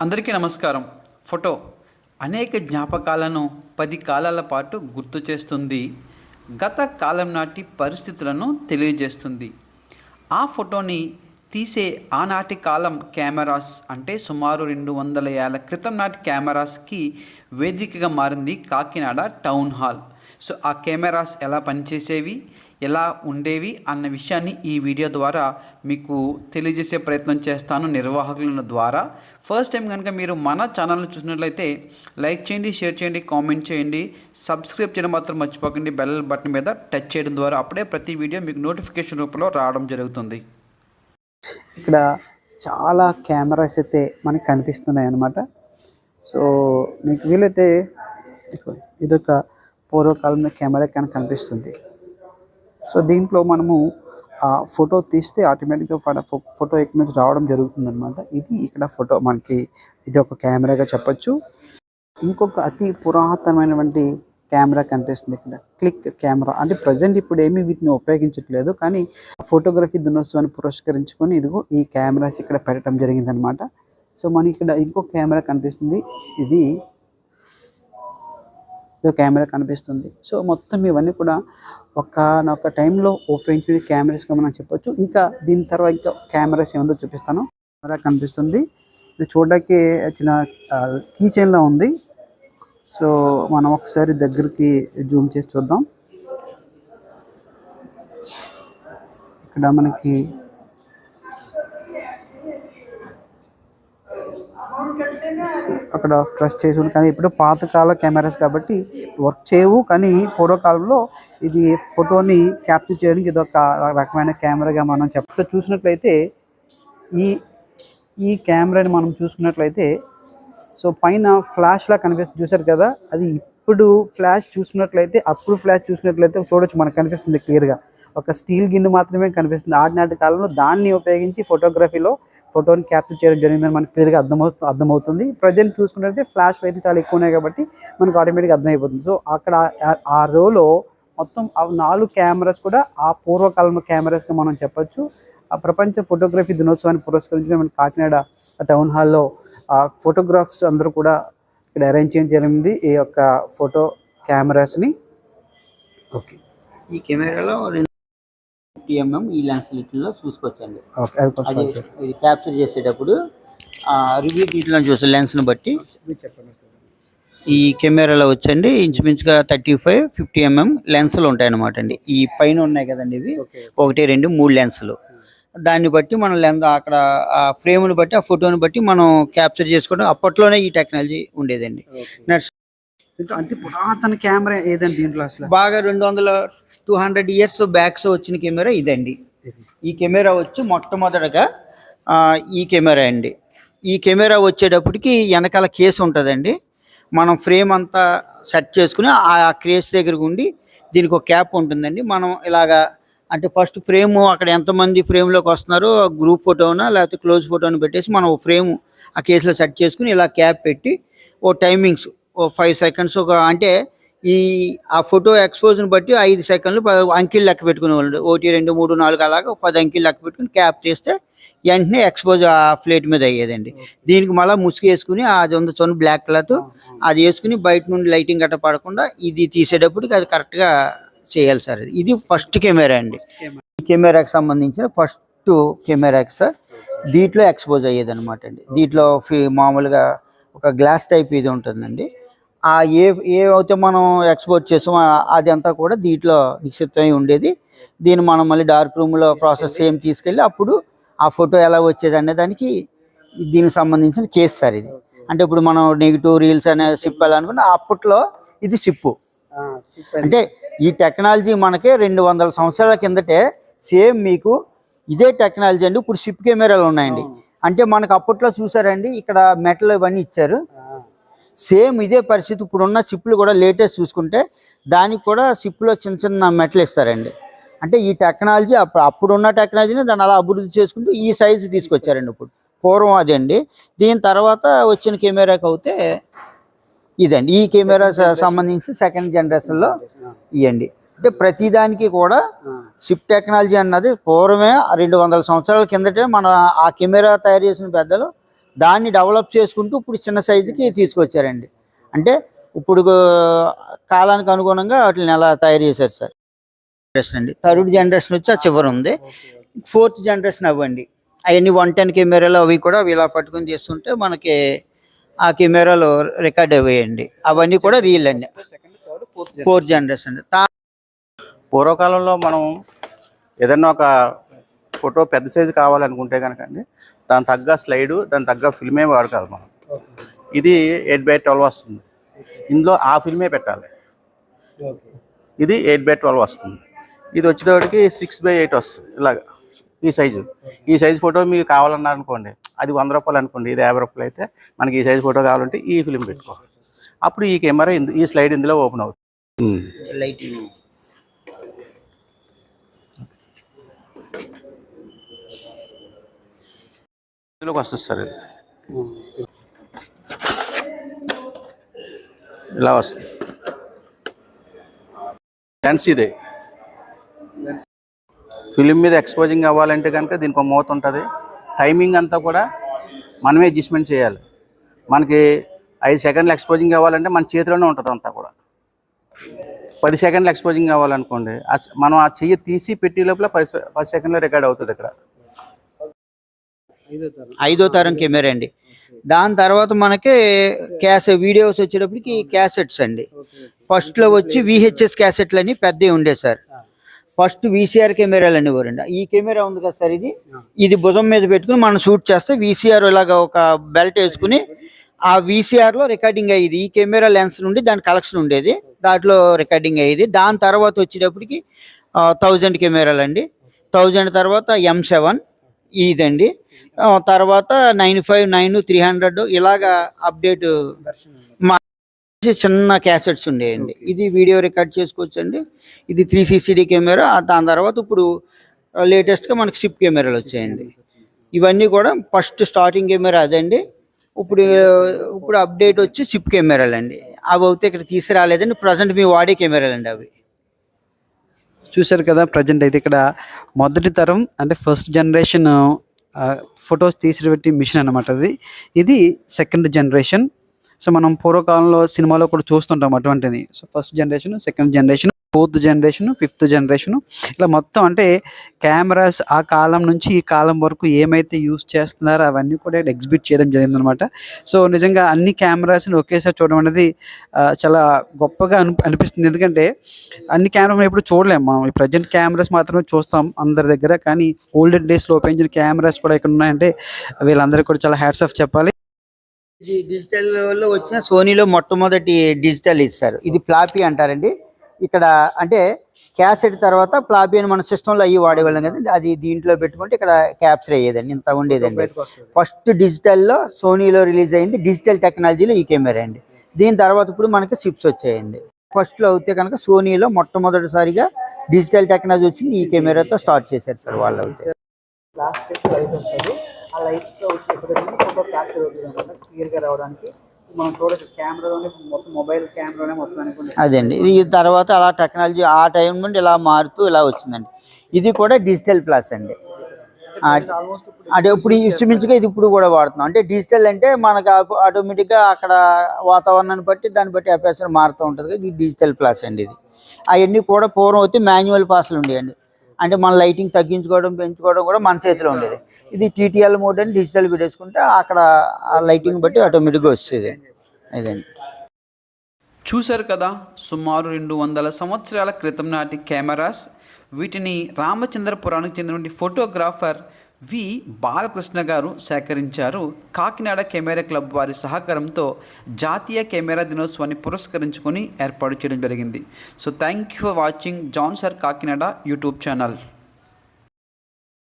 అందరికీ నమస్కారం. ఫోటో అనేక జ్ఞాపకాలను పది కాలాల పాటు గుర్తు చేస్తుంది. గత కాలం నాటి పరిస్థితులను తెలియజేస్తుంది. ఆ ఫోటోని తీసే ఆనాటి కాలం కెమెరాస్ అంటే సుమారు రెండు వందల ఏళ్ళ క్రితం నాటి కెమెరాస్కి వేదికగా మారింది కాకినాడ టౌన్ హాల్. సో ఆ కెమెరాస్ ఎలా పనిచేసేవి ఎలా ఉండేవి అన్న విషయాన్ని ఈ వీడియో ద్వారా మీకు తెలియజేసే ప్రయత్నం చేస్తాను నిర్వాహకుల ద్వారా. ఫస్ట్ టైం కనుక మీరు మన ఛానల్ని చూసినట్లయితే లైక్ చేయండి షేర్ చేయండి కామెంట్ చేయండి సబ్స్క్రైబ్ చేయడం మాత్రం మర్చిపోకండి బెల్ బటన్ మీద టచ్ చేయడం ద్వారా అప్పుడే ప్రతి వీడియో మీకు నోటిఫికేషన్ రూపంలో రావడం జరుగుతుంది. ఇక్కడ చాలా కెమెరాస్ అయితే మనకి కనిపిస్తున్నాయి అన్నమాట. సో మీకు వీలైతే ఇదొక పూర్వకాలంలో కెమెరా కానీ కనిపిస్తుంది. సో దీంట్లో మనము ఆ ఫోటో తీస్తే ఆటోమేటిక్గా పడ ఫోటో ఇక్కడ నుంచి రావడం జరుగుతుంది అనమాట ఇది ఇక్కడ ఫోటో మనకి ఇది ఒక కెమెరాగా చెప్పొచ్చు. ఇంకొక అతి పురాతనమైనటువంటి కెమెరా కనిపిస్తుంది ఇక్కడ. Click camera. అంటే ప్రజెంట్ ఇప్పుడు ఏమీ వీటిని ఉపయోగించట్లేదు. కానీ ఫోటోగ్రఫీ దినోత్సవాన్ని పురస్కరించుకొని ఇదిగో ఈ కెమెరాస్ ఇక్కడ పెట్టడం జరిగింది అనమాట సో మనకి ఇక్కడ ఇంకో కెమెరా కనిపిస్తుంది. ఇది కెమెరా కనిపిస్తుంది. సో మొత్తం ఇవన్నీ కూడా ఒక టైంలో ఉపయోగించిన కెమెరాస్గా మనం చెప్పొచ్చు. ఇంకా దీని తర్వాత ఇంకా కెమెరాస్ ఏముందో చూపిస్తాను. కెమెరా కనిపిస్తుంది. ఇది చూడడానికి చిన్న కీ చైన్లో ఉంది. సో మనం ఒకసారి దగ్గరికి జూమ్ చేసి చూద్దాం. ఇక్కడ మనకి అక్కడ ప్రెస్ చేసి ఉంది. కానీ ఇప్పుడు పాతకాల కెమెరాస్ కాబట్టి వర్క్ చేయవు. కానీ పూర్వకాలంలో ఇది ఫోటోని క్యాప్చర్ చేయడానికి ఇది ఒక రకమైన కెమెరాగా మనం చెప్పచ్చు చూసినట్లయితే ఈ ఈ కెమెరాని మనం చూసుకున్నట్లయితే సో పైన ఫ్లాష్లా కనిపిస్తుంది చూసారు కదా? అది ఇప్పుడు ఫ్లాష్ చూసినట్లయితే అప్పుడు ఫ్లాష్ చూసినట్లయితే చూడొచ్చు మనకు కనిపిస్తుంది క్లియర్గా ఒక స్టీల్ గిన్నె మాత్రమే కనిపిస్తుంది. ఆడినాటి కాలంలో దాన్ని ఉపయోగించి ఫోటోగ్రఫీలో ఫోటోని క్యాప్చర్ చేయడం జరిగిందని మనకు క్లియర్గా అర్థమవుతుంది అర్థమవుతుంది. ప్రజెంట్ చూసుకున్నట్లయితే ఫ్లాష్ లైట్లు చాలా ఎక్కువ ఉన్నాయి కాబట్టి మనకు ఆటోమేటిక్గా అర్థమైపోతుంది. సో అక్కడ ఆ- రోలో మొత్తం ఆ నాలుగు కెమెరాస్ కూడా ఆ పూర్వకాలంలో కెమెరాస్గా మనం చెప్పొచ్చు. ప్రపంచ ఫోటోగ్రఫీ దినోత్సవాన్ని పురస్కరించిన మన కాకినాడ టౌన్ హాల్లో ఆ ఫోటోగ్రాఫ్స్ అందరూ కూడా ఇక్కడ అరేంజ్ చేయడం జరిగింది. ఈ యొక్క ఫోటో కెమెరాస్ని. ఓకే. ఈ కెమెరాలో ఎంఎం ఈ లెన్స్ వీటిలో చూసుకోవచ్చండి. అది ఇది క్యాప్చర్ చేసేటప్పుడు రివ్యూ వీటిలో చూసే లెన్స్ని బట్టి ఈ కెమెరాలో వచ్చండి. ఇంచుమించుగా థర్టీ ఫైవ్ ఫిఫ్టీ ఎంఎం లెన్సులు ఉంటాయి అన్నమాట అండి ఈ పైన ఉన్నాయి కదండి ఇవి. ఒకటి రెండు మూడు లెన్సులు. దాన్ని బట్టి మనం లెన్స్ అక్కడ ఆ ఫ్రేమ్ని బట్టి ఆ ఫోటోని బట్టి మనం క్యాప్చర్ చేసుకోవడం అప్పట్లోనే ఈ టెక్నాలజీ ఉండేదండి. నెక్స్ట్ అతి పురాతన కెమెరా ఏదండి దీంట్లో అసలు? బాగా రెండు వందల టూ హండ్రెడ్ ఇయర్స్ బ్యాక్స్ వచ్చిన కెమెరా ఇదండి. ఈ కెమెరా వచ్చి మొట్టమొదటగా ఈ కెమెరా అండి. ఈ కెమెరా వచ్చేటప్పటికి వెనకాల కేసు ఉంటుందండి. మనం ఫ్రేమ్ అంతా సెట్ చేసుకుని ఆ కేస్ దగ్గరకు ఉండి దీనికి ఒక క్యాప్ ఉంటుందండి. మనం ఇలాగా అంటే ఫస్ట్ ఫ్రేమ్ అక్కడ ఎంతమంది ఫ్రేమ్లోకి వస్తున్నారో గ్రూప్ ఫోటోనా లేకపోతే క్లోజ్ ఫోటోని పెట్టేసి మనం ఫ్రేమ్ ఆ కేసులో సెట్ చేసుకుని ఇలా క్యాప్ పెట్టి ఓ టైమింగ్స్ ఓ ఫైవ్ సెకండ్స్ ఒక అంటే ఈ ఆ ఫోటో ఎక్స్పోజ్ని బట్టి ఐదు సెకండ్లు అంకెలు లెక్క పెట్టుకునేవాళ్ళు. ఒకటి రెండు మూడు నాలుగు అలాగా పది అంకెలు లెక్క పెట్టుకుని క్యాప్ చేస్తే వెంటనే ఎక్స్పోజ్ ఆ ప్లేట్ మీద అయ్యేదండి. దీనికి మళ్ళీ ముసుగు వేసుకుని అది ఉంది చూడండి బ్లాక్ క్లాత్ అది వేసుకుని బయట నుండి లైటింగ్ గట్ట పడకుండా ఇది తీసేటప్పటికి అది కరెక్ట్గా చేయాలి సార్. ఇది. ఫస్ట్ కెమెరా అండి. ఈ కెమెరాకి సంబంధించిన ఫస్ట్ కెమెరాకి సార్ దీంట్లో ఎక్స్పోజ్ అయ్యేది అనమాట అండి. దీంట్లో ఫి- మామూలుగా ఒక గ్లాస్ టైప్ ఇది ఉంటుందండి. ఆ ఏ ఏ అయితే మనం ఎక్స్పోర్ట్ చేసామో అది అంతా కూడా దీంట్లో నిక్షిప్తమై ఉండేది. దీన్ని మనం మళ్ళీ డార్క్ రూమ్లో ప్రాసెస్ సేమ్ తీసుకెళ్ళి అప్పుడు ఆ ఫోటో ఎలా వచ్చేది అనే దానికి దీనికి సంబంధించిన కేస్ సార్ ఇది. అంటే ఇప్పుడు మనం నెగిటివ్ రీల్స్ అనే సిప్ అనుకుంటే అప్పట్లో ఇది సిప్పు అంటే ఈ టెక్నాలజీ మనకి రెండు వందల సంవత్సరాల కిందటే సేమ్ మీకు ఇదే టెక్నాలజీ అండి. ఇప్పుడు సిప్ కెమెరాలు ఉన్నాయండి. అంటే మనకు అప్పట్లో చూసారండి ఇక్కడ మెటల్ ఇవన్నీ ఇచ్చారు. సేమ్ ఇదే పరిస్థితి ఇప్పుడున్న సిప్లు కూడా లేటెస్ట్ చూసుకుంటే దానికి కూడా సిప్లో చిన్న చిన్న మెటల్ ఇస్తారండి. అంటే ఈ టెక్నాలజీ అప్పుడు అప్పుడున్న టెక్నాలజీని దాన్ని అలా అభివృద్ధి చేసుకుంటూ ఈ సైజు తీసుకొచ్చారండి ఇప్పుడు. పూర్వం అది అండి దీని తర్వాత వచ్చిన కెమెరాకి అయితే ఇదండి. ఈ కెమెరా సంబంధించి సెకండ్ జనరేషన్లో ఇవ్వండి అంటే ప్రతిదానికి కూడా షిప్ టెక్నాలజీ అన్నది పూర్వమే రెండు వందల సంవత్సరాల కిందటే మన ఆ కెమెరా తయారు చేసిన పెద్దలు దాన్ని డెవలప్ చేసుకుంటూ ఇప్పుడు చిన్న సైజుకి తీసుకొచ్చారండి. అంటే ఇప్పుడు కాలానికి అనుగుణంగా వాటిని ఎలా తయారు చేశారు సార్? జనరేషన్ అండి. థర్డ్ జనరేషన్ వచ్చి ఆ చివరి ఉంది. ఫోర్త్ జనరేషన్ అవ్వండి. అవన్నీ వన్ టెన్ కెమెరాలు అవి కూడా అవి ఇలా పట్టుకొని చేస్తుంటే మనకి ఆ కెమెరాలో రికార్డ్ అయ్యాయండి అవన్నీ కూడా రీల్ అండి. ఫోర్త్ జనరేషన్ పూర్వకాలంలో మనం ఏదన్నా ఒక ఫోటో పెద్ద సైజు కావాలనుకుంటే కనుక అండి దాని తగ్గ స్లైడు దాని తగ్గ ఫిల్మే వాడకాలి మనం. ఇది ఎయిట్ బై ట్వెల్వ్ వస్తుంది. ఇందులో ఆ ఫిల్మే పెట్టాలి. ఇది ఎయిట్ బై ట్వెల్వ్ వస్తుంది. ఇది వచ్చేటప్పటికి సిక్స్ బై ఎయిట్ వస్తుంది. ఇలాగ. ఈ సైజు. ఈ సైజు ఫోటో మీకు కావాలన్నారు అనుకోండి అది వంద రూపాయలు అనుకోండి ఇది యాభై రూపాయలు అయితే మనకి ఈ సైజు ఫోటో కావాలంటే ఈ ఫిల్మ్ పెట్టుకోవాలి అప్పుడు ఈ కెమెరా ఈ స్లైడ్ ఇందులో ఓపెన్ అవుతుంది. ఇందులోకి వస్తుంది సార్ ఇది. ఇలా వస్తుంది. లెన్స్ ఇదే. ఫిలిం మీద ఎక్స్పోజింగ్ అవ్వాలంటే కనుక దీనికి ఒక మూత ఉంటుంది. టైమింగ్ అంతా కూడా మనమే అడ్జస్ట్మెంట్ చేయాలి. మనకి ఐదు సెకండ్లు ఎక్స్పోజింగ్ అవ్వాలంటే మన చేతిలోనే ఉంటుంది అంతా కూడా. పది సెకండ్లు ఎక్స్పోజింగ్ స- మనం ఆ చెయ్యి తీసి పెట్టి లోపల పది సె- పది సెకండ్లో రికార్డ్ అవుతుంది ఇక్కడ. ఐదో తరం. కెమెరా అండి. దాని తర్వాత మనకి క్యాసె వీడియోస్ వచ్చేటప్పటికి క్యాసెట్స్ అండి. ఫస్ట్లో వచ్చి విహెచ్ఎస్ క్యాసెట్లు అని పెద్దవి ఉండే సార్. ఫస్ట్ వీసీఆర్ కెమెరాలు అనేవారండి ఈ కెమెరా ఉంది కదా సార్ ఇది? ఇది భుజం మీద పెట్టుకుని మనం షూట్ చేస్తే వీసీఆర్ ఇలాగ ఒక బెల్ట్ వేసుకుని ఆ వీసీఆర్లో రికార్డింగ్ అయ్యేది. ఈ కెమెరా లెన్స్ నుండి దాని కలెక్షన్ ఉండేది. దాంట్లో రికార్డింగ్ అయ్యేది. దాని తర్వాత వచ్చేటప్పటికి థౌజండ్ కెమెరాలు అండి. థౌజండ్ తర్వాత ఎం సెవెన్ ఇదండి. తర్వాత nine five nine three hundred ఇలాగా అప్డేట్ మా చిన్న క్యాసెట్స్ ఉండేయండి. ఇది వీడియో రికార్డ్ చేసుకోవచ్చు అండి ఇది త్రీ సిసిడి కెమెరా దాని తర్వాత ఇప్పుడు లేటెస్ట్గా మనకి సిప్ కెమెరాలు వచ్చాయండి. ఇవన్నీ కూడా ఫస్ట్ స్టార్టింగ్ కెమెరా అదండి. ఇప్పుడు ఇప్పుడు అప్డేట్ వచ్చి సిప్ కెమెరాలు అండి అవి అయితే ఇక్కడ తీసుకురాలేదండి. ప్రజెంట్ మీ వాడే కెమెరాలు అండి అవి. చూశారు కదా ప్రజెంట్ అయితే ఇక్కడ మొదటి తరం అంటే ఫస్ట్ జనరేషన్ ఫొటోస్ తీసిపెట్టి మిషన్ అనమాట అది. ఇది సెకండ్ జనరేషన్ సో మనం పూర్వకాలంలో సినిమాలో కూడా చూస్తుంటాం అటువంటిది. So first generation second generation fourth generation fifth generation ఇలా మొత్తం అంటే కెమెరాస్ ఆ కాలం నుంచి ఈ కాలం వరకు ఏమైతే యూస్ చేస్తున్నారో అవన్నీ కూడా ఎగ్జిబిట్ చేయడం జరిగింది అనమాట సో నిజంగా అన్ని కెమెరాస్ని ఒకేసారి చూడడం అనేది చాలా గొప్పగా అనిపిస్తుంది. ఎందుకంటే అన్ని కెమెరాస్ ఎప్పుడు చూడలేము మనం. ప్రజెంట్ కెమెరాస్ మాత్రమే చూస్తాం అందరి దగ్గర. కానీ ఓల్డెన్ డేస్లో ఉపయోగించిన కెమెరాస్ కూడా ఇక్కడ ఉన్నాయంటే వీళ్ళందరికీ కూడా చాలా హ్యాట్స్ ఆఫ్ చెప్పాలి. డిజిటల్లో వచ్చిన సోనీలో మొట్టమొదటి డిజిటల్ ఇస్తారు. ఇది ఫ్లాపీ అంటారండి. ఇక్కడ అంటే క్యాసెట్ తర్వాత ఫ్లాపీ అని మన సిస్టంలో అయ్యి వాడేవాళ్ళం కదండి. అది దీంట్లో పెట్టుకుంటే ఇక్కడ క్యాప్చర్ అయ్యేదండి. ఇంత ఉండేదండి. ఫస్ట్ డిజిటల్లో సోనీలో రిలీజ్ అయింది డిజిటల్ టెక్నాలజీలో ఈ కెమెరా అండి. దీని తర్వాత ఇప్పుడు మనకి చిప్స్ వచ్చాయండి. ఫస్ట్లో అయితే కనుక సోనీలో మొట్టమొదటిసారిగా డిజిటల్ టెక్నాలజీ వచ్చింది. ఈ కెమెరాతో స్టార్ట్ చేశారు సార్ వాళ్ళు అయితే ఆ లైట్తో వచ్చి ఎప్పుడైతే ఫోటో క్యాప్చర్ అవుతుంది అనమాట క్లియర్గా రావడానికి. మనం చూడొచ్చు కెమెరాలోనే మొత్తం మొబైల్ కెమెరానే మొత్తం అనుకుంటే. అదండి. ఇది తర్వాత అలా టెక్నాలజీ ఆ టైం నుండి ఇలా మారుతూ ఇలా వచ్చిందండి. ఇది కూడా డిజిటల్ ప్లస్ అండి. అంటే ఇప్పుడు ఇంచుమించుగా ఇది ఇప్పుడు కూడా వాడుతున్నాం. అంటే డిజిటల్ అంటే మనకు ఆటోమేటిక్గా అక్కడ వాతావరణాన్ని బట్టి దాన్ని బట్టి అపేచర్ మారుతూ ఉంటుంది కదా, ఇది డిజిటల్ ప్లస్ అండి ఇది. అవన్నీ కూడా పూర్వం అయితే మాన్యువల్ పాస్లు ఉండేయండి. అంటే మన లైటింగ్ తగ్గించుకోవడం పెంచుకోవడం కూడా మన చేతిలో ఉండేది. ఇది టీటీఎల్ మోడ్ అని డిజిటల్ పెట్టేసుకుంటే అక్కడ ఆ లైటింగ్ బట్టి ఆటోమేటిక్గా వస్తుంది. అదండి చూశారు కదా సుమారు రెండు వందల సంవత్సరాల క్రితం నాటి కెమెరాస్. వీటిని రామచంద్రపురానికి చెందిన ఫోటోగ్రాఫర్ వి. బాలకృష్ణ గారు సేకరించారు. కాకినాడ కెమెరా క్లబ్ వారి సహకారంతో జాతీయ కెమెరా దినోత్సవాన్ని పురస్కరించుకొని ఏర్పాటు చేయడం జరిగింది. So thank you for watching John sir Kakinada YouTube channel